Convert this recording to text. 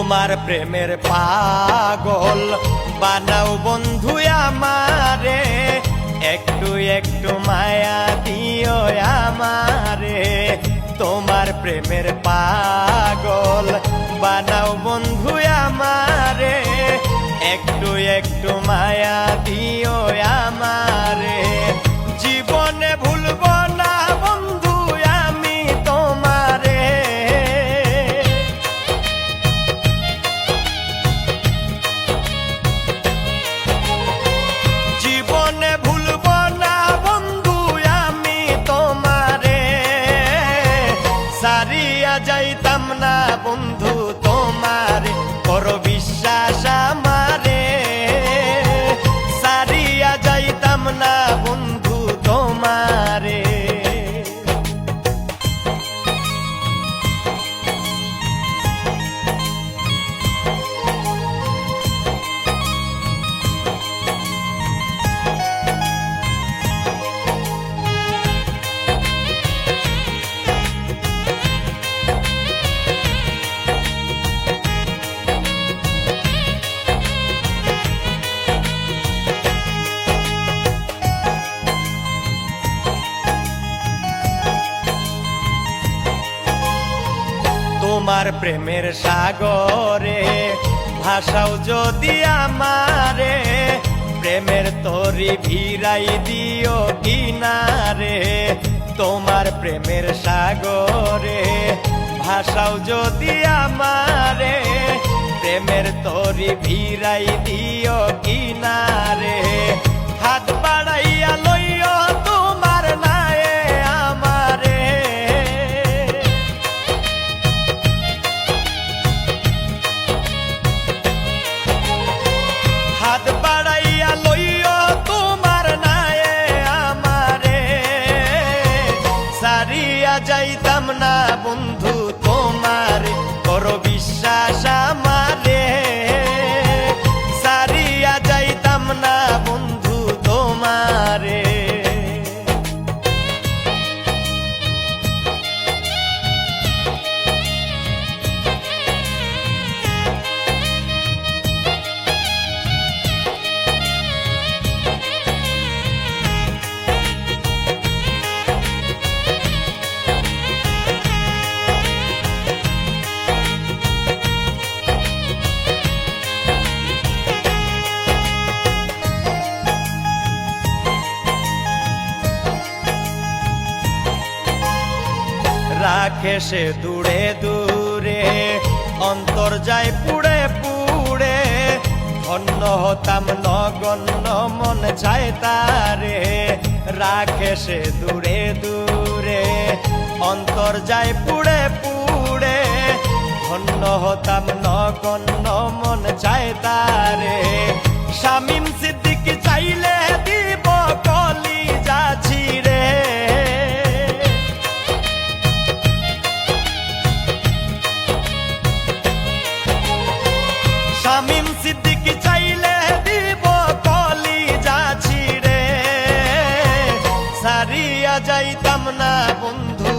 তোমার প্রেমের পাগল। বানাও বন্ধু আমারে, একটু একটু মায়া দিও আমারে। তোমার প্রেমের পাগল, বানাও বন্ধু আমারে, একটু একটু মায়া দিও না বন্ধু তোমার বড় বিশ্বাস তোমার প্রেমের সাগরে, ভাষাও যদি আমারে, প্রেমের তরি ভিড়াই দিও কিনারে। তোমার প্রেমের সাগরে, ভাষাও যদি আমারে, প্রেমের তরি ভিড়াই দিও যাইতাম না বন্ধু তোমার বড় বিশ্বাস। রাখে সে দূরে দূরে, অন্তর যায় পুড়ে পুড়ে। ধন্য হতাম নগণ্য, মন চায় তারে। রাখে সে দূরে দূরে, অন্তর যায় পুড়ে পুড়ে। ধন্য হতাম নগণ্য, মন চায় তারে। যাইতাম না বন্ধু।